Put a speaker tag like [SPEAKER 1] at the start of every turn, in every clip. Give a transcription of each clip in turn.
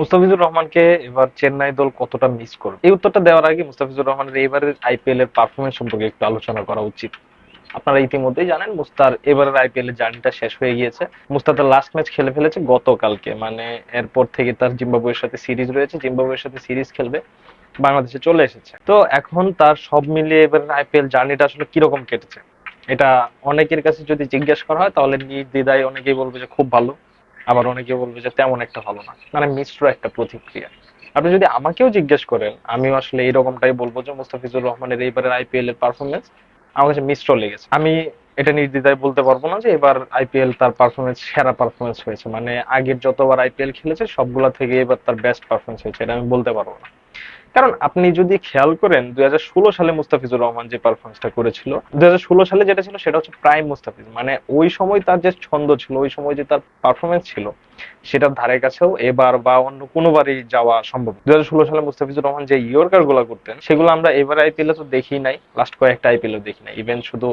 [SPEAKER 1] মুস্তাফিজুর রহমানকে এবার চেন্নাই দল কতটা মিস করবে? এই উত্তরটা দেওয়ার আগে মুস্তাফিজুর রহমানের এবারের আইপিএল এর পারফরমেন্স সম্পর্কে একটু আলোচনা করা উচিত। আপনারা ইতিমধ্যেই জানেন, মুস্তার এবারের আইপিএল এর জার্নিটা শেষ হয়ে গিয়েছে। মুস্তাদের লাস্ট ম্যাচ খেলে ফেলেছে গতকালকে। মানে এরপর থেকে তার জিম্বাবুয়ের সাথে সিরিজ রয়েছে, জিম্বাবুয়ের সাথে সিরিজ খেলবে, বাংলাদেশে চলে এসেছে। তো এখন তার সব মিলিয়ে এবারের আইপিএল জার্নিটা আসলে কীরকম কেটেছে? এটা অনেকের কাছে যদি জিজ্ঞেস করা হয়, তাহলে নির্দ্বিধায় অনেকেই বলবে যে খুব ভালো। আবার অনেকে বলবে যে তেমন একটা ভালো না। মানে মিশ্র একটা প্রতিক্রিয়া। আপনি যদি আমাকেও জিজ্ঞেস করেন, আমিও আসলে এরকমটাই বলব যে মুস্তাফিজুর রহমানের এইবারের আইপিএল এর পারফরমেন্স আমার কাছে মিশ্র লেগেছে। আমি এটা নির্দ্বিধায় বলতে পারব না যে এবার আইপিএল তার পারফরমেন্স সেরা পারফরমেন্স হয়েছে। মানে আগের যতবার আইপিএল খেলেছে, সবগুলা থেকে এবার তার বেস্ট পারফরমেন্স হয়েছে, এটা আমি বলতে পারব না। কারণ আপনি যদি খেয়াল করেন, দুই হাজার ষোলো সালে মুস্তাফিজুর রহমান যে পারফরমেন্সটা করেছিল, দুই হাজার ষোলো সালে যেটা ছিল, সেটা হচ্ছে প্রাইম মুস্তাফিজ। মানে ওই সময় তার যে ছন্দ ছিল, ওই সময় যে তার পারফরমেন্স ছিল, সেটার ধারে কাছেও এবার বা অন্য কোনোবারই যাওয়া সম্ভব। দুই হাজার ষোলো সালে মুস্তাফিজুর রহমান যে ইয়র্কারগুলা করতেন, সেগুলো আমরা এবার আইপিএল তো দেখি নাই লাস্ট কয়েকটা আইপিএল দেখি নাই। ইভেন শুধু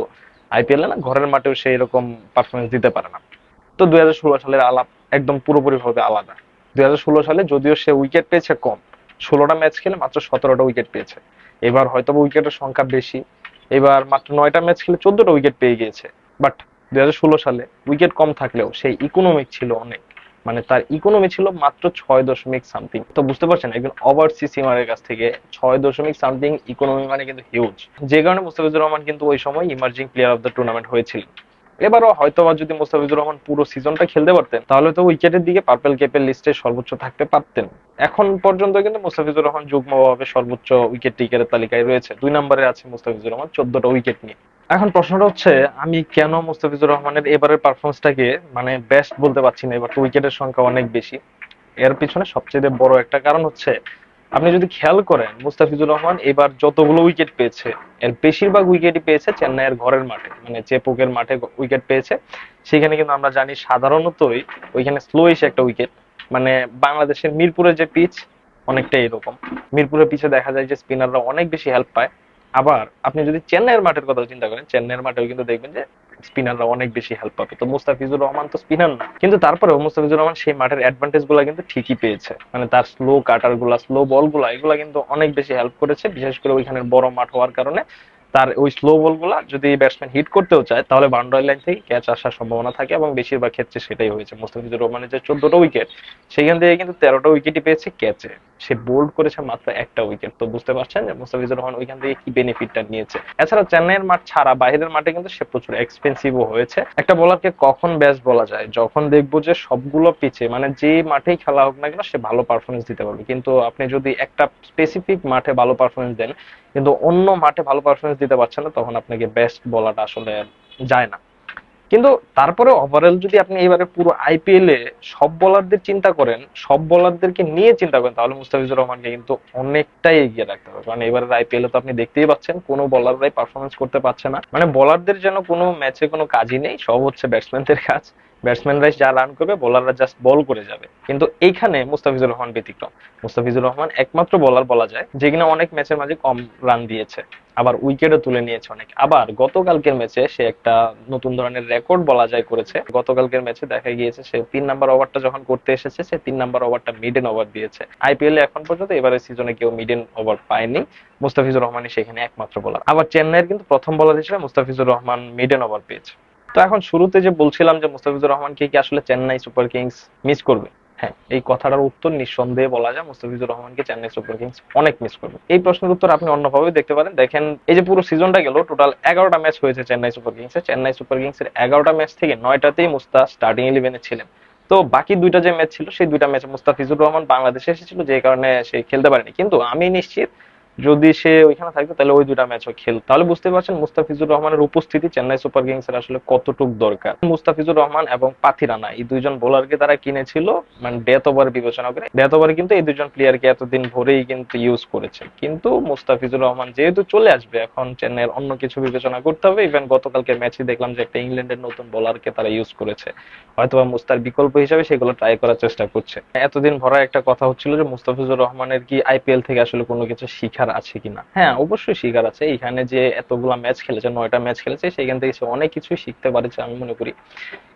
[SPEAKER 1] আইপিএল না, ঘরের মাঠেও সে এরকম পারফরমেন্স দিতে পারে না। তো দুই হাজার ষোলো সালের আলাপ একদম পুরোপুরি ভাবে আলাদা। দুই হাজার ষোলো সালে যদিও সে উইকেট পেয়েছে কম ষোলোটা ম্যাচ খেলে মাত্র সতেরোটা উইকেট পেয়েছে। এবার হয়তো উইকেটের সংখ্যা বেশি। এবার মাত্র নয়টা ম্যাচ খেলে চোদ্দটা উইকেট পেয়ে গিয়েছে। বাট দুই সালে উইকেট কম থাকলেও সেই ইকোনমিক ছিল অনেক। মানে তার ইকোনমি ছিল মাত্র ছয় দশমিক সামথিং তো বুঝতে পারছেন, একজন ওভারসিজ সিমারের কাছ থেকে ছয় দশমিক সামথিং ইকোনমি মানে কিন্তু হিউজ যে কারণে মুস্তাফিজুর রহমান কিন্তু ওই সময় emerging player of the tournament হয়েছিলেন। এবারও হয়তো যদি মুস্তাফিজুর রহমান পুরো সিজনটা খেলতে পারতেন, তাহলে তো উইকেটের দিকে পার্পেল ক্যাপের লিস্টে সর্বোচ্চ থাকতে পারতেন। এখন পর্যন্ত কিন্তু মুস্তাফিজুর রহমান যুগ্মভাবে সর্বোচ্চ উইকেট টিকের তালিকায় রয়েছে। দুই নম্বরে আছে মুস্তাফিজুর রহমান, চোদ্দটা উইকেট নিয়ে। এখন প্রশ্নটা হচ্ছে, আমি কেন মুস্তাফিজুর রহমানের এবারের পারফরমেন্সটাকে মানে বেস্ট বলতে পারছি না? এবার উইকেটের সংখ্যা অনেক বেশি। এর পিছনে সবচেয়ে বড় একটা কারণ হচ্ছে আপনি যদি খেয়াল করেন, মুস্তাফিজুর রহমান এবার যতগুলো উইকেট পেয়েছে, এর বেশিরভাগ উইকেটই পেয়েছে চেন্নাইয়ের ঘরের মাঠে মানে চেপোকের মাঠে উইকেট পেয়েছে, সেখানে কিন্তু আমরা জানি সাধারণতই ওইখানে স্লোইশ একটা উইকেট মানে বাংলাদেশের মিরপুরের যে পিচ অনেকটা এরকম। মিরপুরের পিচে দেখা যায় যে স্পিনাররা অনেক বেশি হেল্প পায়। আবার আপনি যদি চেন্নাইয়ের মাঠের কথা চিন্তা করেন, চেন্নাইয়ের মাঠেও কিন্তু দেখবেন যে স্পিনাররা অনেক বেশি হেল্প পাবে। তো মুস্তাফিজুর রহমান তো স্পিনার না। কিন্তু তারপরে মুস্তাফিজুর রহমান সেই মাঠের অ্যাডভান্টেজগুলা কিন্তু ঠিকই পেয়েছে। মানে তার স্লো কাটারগুলা স্লো বলগুলা, এগুলা কিন্তু অনেক বেশি হেল্প করেছে। বিশেষ করে ওইখানে বড় মাঠ হওয়ার কারণে তার ওই স্লো বলগুলা যদি ব্যাটসম্যান হিট করতেও চায়, তাহলে বাউন্ডারি লাইন থেকে ক্যাচ আসার সম্ভাবনা থাকে এবং বেশিরভাগ ক্ষেত্রে সেটাই হয়েছে। মুস্তাফিজুর রহমানের যে চোদ্দটা উইকেট সেখান থেকে কিন্তু তেরোটা উইকেটই পেয়েছে ক্যাচে সে বোল্ড করেছে মাত্র একটা উইকেট তো বুঝতে পারছেন যে মুস্তাফিজুর রহমান ওইখান থেকে কি বেনিফিটটা নিয়েছে? এছাড়া চেন্নাইয়ের মাঠ ছাড়া বাইরের মাঠে কিন্তু সে প্রচুর এক্সপেন্সিভও হয়েছে। একটা বলারকে কখন ব্যাস বলা যায়? যখন দেখব যে সবগুলো পিচে মানে যে মাঠেই খেলা হোক না কেন, সে ভালো পারফরমেন্স দিতে পারবে। কিন্তু আপনি যদি একটা স্পেসিফিক মাঠে ভালো পারফরমেন্স দেন, কিন্তু অন্য মাঠে ভালো পারফরমেন্স দিতে পারছেন না, তখন আপনাকে বেস্ট বলাটা আসলে যায় না। কিন্তু তারপরে ওভারঅল যদি আপনি এবারে পুরো আইপিএল এ সব বলারদের চিন্তা করেন, সব বলারদেরকে নিয়ে চিন্তা করেন, তাহলে মুস্তাফিজুর রহমানকে কিন্তু অনেকটাই এগিয়ে রাখতে হবে। কারণ এবারের আইপিএল এ তো আপনি দেখতেই পাচ্ছেন, কোনো বলাররাই পারফরমেন্স করতে পারছে না। মানে বলারদের যেন কোনো ম্যাচে কোনো কাজই নেই, সব হচ্ছে ব্যাটসম্যানদের কাজ। ব্যাটসম্যানরাই যা রান করবে বোলাররা জাস্ট বল করে যাবে। কিন্তু এইখানে মুস্তাফিজুর রহমান ব্যতিক্রম। মুস্তাফিজুর রহমান একমাত্র বলার বলা যায়, যে কিনা অনেক ম্যাচের মাঝে কম রান দিয়েছে। আবার উইকেটও তুলে নিয়েছে অনেক। আবার গতকালকের ম্যাচে সে একটা নতুন ধরনের রেকর্ড বলা যায় করেছে। গতকালকের ম্যাচে দেখা গিয়েছে, সে তিন নাম্বার ওভারটা যখন করতে এসেছে, সে তিন নাম্বার ওভারটা মিডেন ওভার দিয়েছে। আইপিএল এ এখন পর্যন্ত এবারে সিজনে কেউ মিডেন ওভার পায়নি। মুস্তাফিজুর রহমানই সেখানে একমাত্র বলার আবার চেন্নাইয়ের কিন্তু প্রথম বলার হিসেবে মুস্তাফিজুর রহমান মিডেন ওভার পেয়েছে। তো এখন শুরুতে যে বলছিলাম যে মুস্তাফিজুর রহমানকে কি আসলে চেন্নাই সুপার কিংস মিস করবে? হ্যাঁ এই কথাটার উত্তর নিঃসন্দেহে বলা যায় মুস্তাফিজুর রহমানকে চেন্নাই সুপার কিংস অনেক মিস করবে। এই প্রশ্নের উত্তর আপনি অন্যভাবে দেখতে পারেন। দেখেন, এই যে পুরো সিজনটা গেল টোটাল এগারোটা ম্যাচ হয়েছে চেন্নাই সুপার কিংসে। চেন্নাই সুপার কিংস এর এগারোটা ম্যাচ থেকে নয়টাতেই মুস্তা স্টার্টিং ইলেভেনে ছিলেন। তো বাকি দুইটা যে ম্যাচ ছিল, সেই দুইটা ম্যাচে মুস্তাফিজুর রহমান বাংলাদেশে এসেছিল, যে কারণে সে খেলতে পারেনি। কিন্তু আমি নিশ্চিত যদি সে ওইখানে থাকতো, তাহলে ওই দুটা ম্যাচও খেল তাহলে বুঝতে পারছেন মুস্তাফিজুর রহমানের উপস্থিতি চেন্নাই সুপার কিংস এর আসলে কতটুক দরকার। মুস্তাফিজুর রহমান এবং পাথি রানা এই দুইজন বোলারকে তারা কিনেছিল মানে ডেথ ওভার বিবেচনা করে। ডেথ ওভারে কিন্তু এই দুজন প্লেয়ারকে এতদিন ভরেই কিন্তু ইউজ করেছে। কিন্তু মুস্তাফিজুর রহমান যেহেতু চলে আসবে, এখন চেন্নাইয়ের অন্য কিছু বিবেচনা করতে হবে। ইভেন গতকালকে ম্যাচে দেখলাম যে একটা ইংল্যান্ডের নতুন বোলারকে তারা ইউজ করেছে। হয়তোবা মুস্তার বিকল্প হিসেবে সেগুলো ট্রাই করার চেষ্টা করছে। এতদিন ভরা একটা কথা হচ্ছিল যে মুস্তাফিজুর রহমানের কি আইপিএল থেকে আসলে কোনো কিছু শিখার আছে কিনা? হ্যাঁ অবশ্যই শিকার আছে। এখানে যে এতগুলা ম্যাচ খেলেছে, নয়টা ম্যাচ খেলেছে সেখান থেকে সে অনেক কিছুই শিখতে পারেছে আমি মনে করি।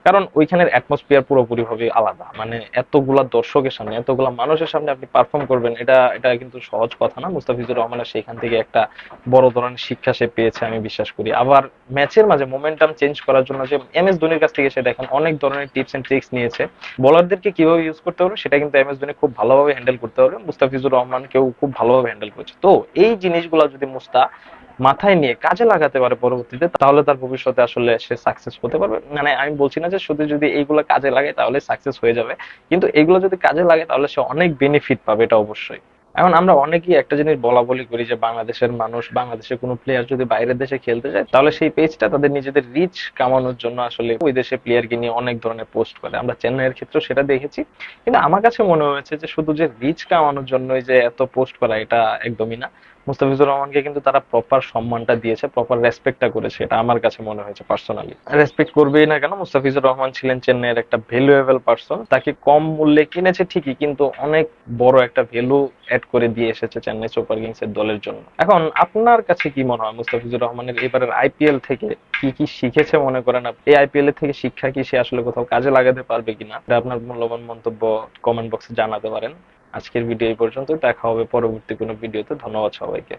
[SPEAKER 1] কারণ ওইখানের অ্যাটমসফিয়ার পুরোপুরি ভাবে আলাদা। মানে এতগুলা দর্শকের সামনে, এতগুলা মানুষের সামনে আপনি পারফর্ম করবেন, এটা এটা কিন্তু সহজ কথা না। মুস্তাফিজুর রহমানের সেখান থেকে একটা বড় ধরনের শিক্ষা সে পেয়েছে, আমি বিশ্বাস করি। আবার ম্যাচের মাঝে মোমেন্টাম চেঞ্জ করার জন্য যে এম এস ধোনির কাছ থেকে সে দেখেন অনেক ধরনের টিপস এন্ড ট্রিক্স নিয়েছে। বোলারদেরকে কীভাবে ইউজ করতে হবে সেটা কিন্তু এম এস ধোনি খুব ভালোভাবে হ্যান্ডেল করতে পারবে। মুস্তাফিজুর রহমানকেও খুব ভালোভাবে হ্যান্ডেল করেছে। তো এই জিনিসগুলো যদি মুস্তা মাথায় নিয়ে কাজে লাগাতে পারে পরবর্তীতে, তাহলে তার ভবিষ্যতে আসলে সে সাকসেস হতে পারবে। মানে আমি বলছি না যে শুধু যদি এইগুলো কাজে লাগে তাহলে সাকসেস হয়ে যাবে, কিন্তু এগুলো যদি কাজে লাগে তাহলে সে অনেক বেনিফিট পাবে এটা অবশ্যই। এখন আমরা অনেকেই একটা জিনিস বলা বলি করি যে বাংলাদেশের মানুষ, বাংলাদেশের কোনো প্লেয়ার যদি বাইরের দেশে খেলতে যায়, তাহলে সেই পেজটা তাদের নিজেদের রিচ কামানোর জন্য আসলে ওই দেশে প্লেয়ারকে নিয়ে অনেক ধরনের পোস্ট করে। আমরা চেন্নাইয়ের ক্ষেত্রে সেটা দেখেছি। কিন্তু আমার কাছে মনে হয়েছে যে শুধু যে রিচ কামানোর জন্যই যে এত পোস্ট করা এটা একদমই না। মুস্তাফিজুর রহমানকে কিন্তু তারা প্রপার সম্মানটা দিয়েছে প্রপার রেসপেক্টটা করেছে, এটা আমার কাছে মনে হয়েছে পার্সোনালি রেসপেক্ট করবেই না কেন? মুস্তাফিজুর রহমান ছিলেন চেন্নাইয়ের একটা ভ্যালুয়েবল পার্সন তাকে কম মূল্যে কিনেছে ঠিকই, কিন্তু অনেক বড় একটা ভ্যালু অ্যাড করে দিয়ে এসেছে চেন্নাই সুপার কিংস এর দলের জন্য। এখন, আপনার কাছে কি মনে হয় মুস্তাফিজুর রহমানের এবারের আইপিএল থেকে কি কি শিখেছে মনে করেন আপনি? এই আইপিএল এর থেকে শিক্ষা কি সে আসলে কোথাও কাজে লাগাতে পারবে কিনা? এটা আপনার মূল্যবান মন্তব্য কমেন্ট বক্সে জানাতে পারেন। আজকের ভিডিও এই পর্যন্ত দেখা হবে পরবর্তী কোনো ভিডিওতে ধন্যবাদ সবাইকে।